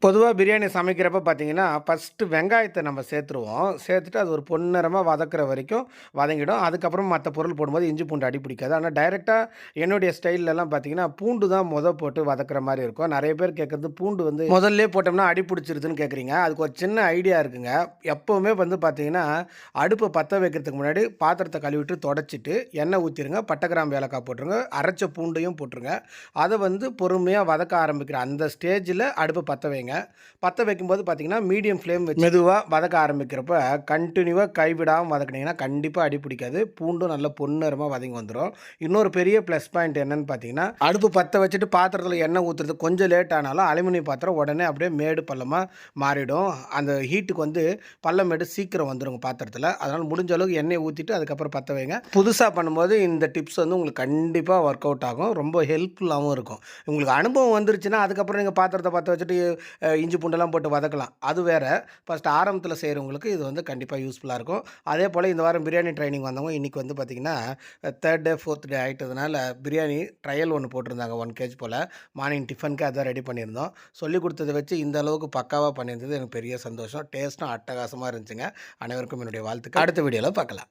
பொதுவாக பிரியாணி சமைக்கிறப்ப பார்த்தீங்கன்னா, ஃபர்ஸ்ட்டு வெங்காயத்தை நம்ம சேர்த்துருவோம். சேர்த்துட்டு அது ஒரு பொன்னரமாக வதக்குற வரைக்கும் வதங்கிடும். அதுக்கப்புறம் மற்ற பொருள் போடும்போது இஞ்சி, பூண்டு அடி பிடிக்காது. ஆனால் டைரெக்டாக என்னுடைய ஸ்டைல்லலாம் பார்த்தீங்கன்னா, பூண்டு தான் முத போட்டு வதக்குற மாதிரி இருக்கும். நிறைய பேர் கேட்குறது பூண்டு வந்து முதல்ல போட்டோம்னா அடி பிடிச்சிருதுன்னு கேட்குறீங்க. அதுக்கு ஒரு சின்ன ஐடியா இருக்குங்க. எப்போவுமே வந்து பார்த்தீங்கன்னா, அடுப்பை பற்ற வைக்கிறதுக்கு முன்னாடி பாத்திரத்தை கழுவிட்டு தொடச்சிட்டு, எண்ணெய் ஊற்றிருங்க பட்டை, கிராம்பு, ஏலக்காய் போட்டுருங்க. அரைச்ச பூண்டையும் போட்டுருங்க. அதை வந்து பொறுமையாக வதக்க ஆரம்பிக்கிற அந்த ஸ்டேஜில் அடுப்பை பற்ற வைங்க. பற்ற வைக்கும்போது பார்த்தீங்கன்னா, மீடியம் ஃப்ளேம் வச்சு மெதுவாக வதக்க ஆரம்பிக்கிறப்ப, கண்டினியூவாக கைவிடாமல் வதக்குனிங்கன்னா கண்டிப்பாக அடி பிடிக்காது. பூண்டும் நல்லா பொன்னிறமா வதங்கி வந்துடும் இன்னொரு பெரிய ப்ளஸ் பாயிண்ட் என்னன்னு பார்த்தீங்கன்னா, அடுப்பு பற்ற வச்சுட்டு பாத்திரத்தில் எண்ணெய் ஊற்றுறது கொஞ்சம் லேட் ஆனாலும், அலுமினியம் பாத்திரம் உடனே அப்படியே மேடு பள்ளமாக மாறிடும். அந்த ஹீட்டுக்கு வந்து பள்ளம் மேடு சீக்கிரம் வந்துடும் பாத்திரத்தில் அதனால் முடிஞ்ச அளவுக்கு எண்ணெய் ஊற்றிட்டு அதுக்கப்புறம் பற்ற வைங்க. புதுசாக பண்ணும்போது இந்த டிப்ஸ் வந்து உங்களுக்கு கண்டிப்பாக ஒர்க் அவுட் ஆகும். ரொம்ப ஹெல்ப்ஃபுல்லாகவும் இருக்கும். உங்களுக்கு அனுபவம் வந்துருச்சுன்னா, அதுக்கப்புறம் நீங்கள் பாத்திரத்தை பற்ற வச்சுட்டு இஞ்சி, பூண்டெல்லாம் போட்டு வதக்கலாம். அது வேறு ஃபஸ்ட்டு ஆரம்பத்தில் செய்கிறவங்களுக்கு இது வந்து கண்டிப்பாக யூஸ்ஃபுல்லாக இருக்கும். அதே போல் இந்த வாரம் பிரியாணி ட்ரைனிங் வந்தவங்க இன்னைக்கு வந்து பார்த்தீங்கன்னா, தேர்ட் டே, ஃபோர்த் டே ஆயிட்டதுனால பிரியாணி ட்ரையல் ஒன்று போட்டிருந்தாங்க ஒன் கேஜி போல் மார்னிங் டிஃபனுக்கு அதான் ரெடி பண்ணியிருந்தோம். சொல்லிக் கொடுத்ததை வச்சு இந்த அளவுக்கு பக்காவாக பண்ணியிருந்தது எனக்கு பெரிய சந்தோஷம். டேஸ்ட்டும் அட்டகாசமாக இருந்துச்சுங்க. அனைவருக்கும் என்னுடைய வாழ்த்துக்கு அடுத்த வீடியோவில் பார்க்கலாம்.